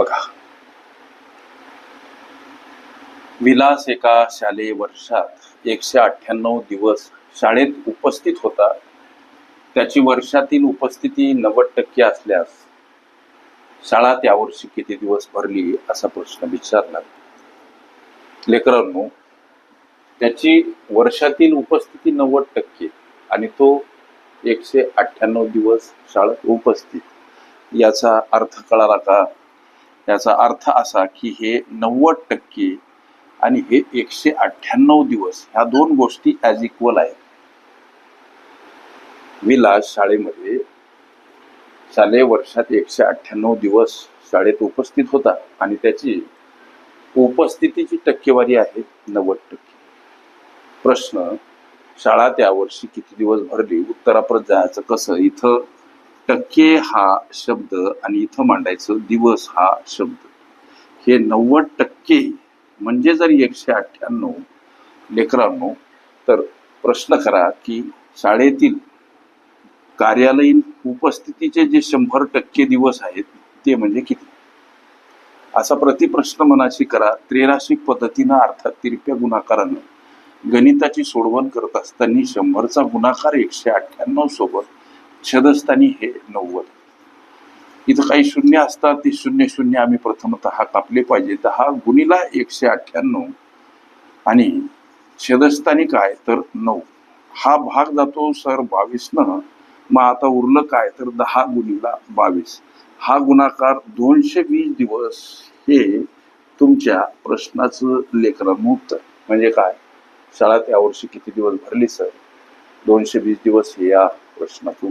बघा. विलास एका शालेय वर्षात एकशे अठ्ठ्याण्णव दिवस शाळेत उपस्थित होता. त्याची वर्षातील उपस्थिती नव्वद टक्के असल्यास शाळा त्यावर्षी किती दिवस भरली असा प्रश्न विचारला. लेकरांनो त्याची वर्षातील उपस्थिती नव्वद टक्के आणि तो एकशे अठ्ठ्याण्णव दिवस शाळेत उपस्थित. याचा अर्थ कळाला का? त्याचा अर्थ असा की हे नव्वद टक्के आणि हे एकशे अठ्ठ्याण्णव दिवस ह्या दोन गोष्टी ॲज इक्वल आहेत. विलास शाळेमध्ये शालेय वर्षात एकशे अठ्ठ्याण्णव दिवस शाळेत उपस्थित होता आणि त्याची उपस्थितीची टक्केवारी आहे नव्वद टक्के. प्रश्न शाळा त्या वर्षी किती दिवस भरली? उत्तराप्रत जायचं कसं? इथं टक्के हा शब्द आणि इथं मांडायचं दिवस हा शब्द. हे नव्वद टक्के म्हणजे जर एकशे अठ्ठ्याण्णव लेकरांनो तर प्रश्न करा की शाळेतील कार्यालयीन उपस्थितीचे जे शंभर टक्के दिवस आहेत ते म्हणजे किती? असा प्रतिप्रश्न मनाशी करा. त्रेराशिक पद्धतीनं अर्थात तिरप्या गुणाकारानं गणिताची सोडवण करत असताना शंभरचा गुणाकार एकशे अठ्ठ्याण्णव सोबत छदस्थानी हे नव्वद. इथं काही शून्य असतात ते शून्य शून्य आम्ही प्रथमत कापले पाहिजे. दहा गुणीला एकशे अठ्ठ्याण्णव आणि छदस्थानी काय तर नऊ. हा भाग जातो सर बावीसनं मग आता उरलं काय तर दहा गुणीला बावीस. हा गुणाकार दोनशे वीस दिवस हे तुमच्या प्रश्नाचं लेकरानं उत्तर म्हणजे काय? शाळा त्या वर्षी किती दिवस भरली सर? दोनशे वीस दिवस हे या प्रश्नातून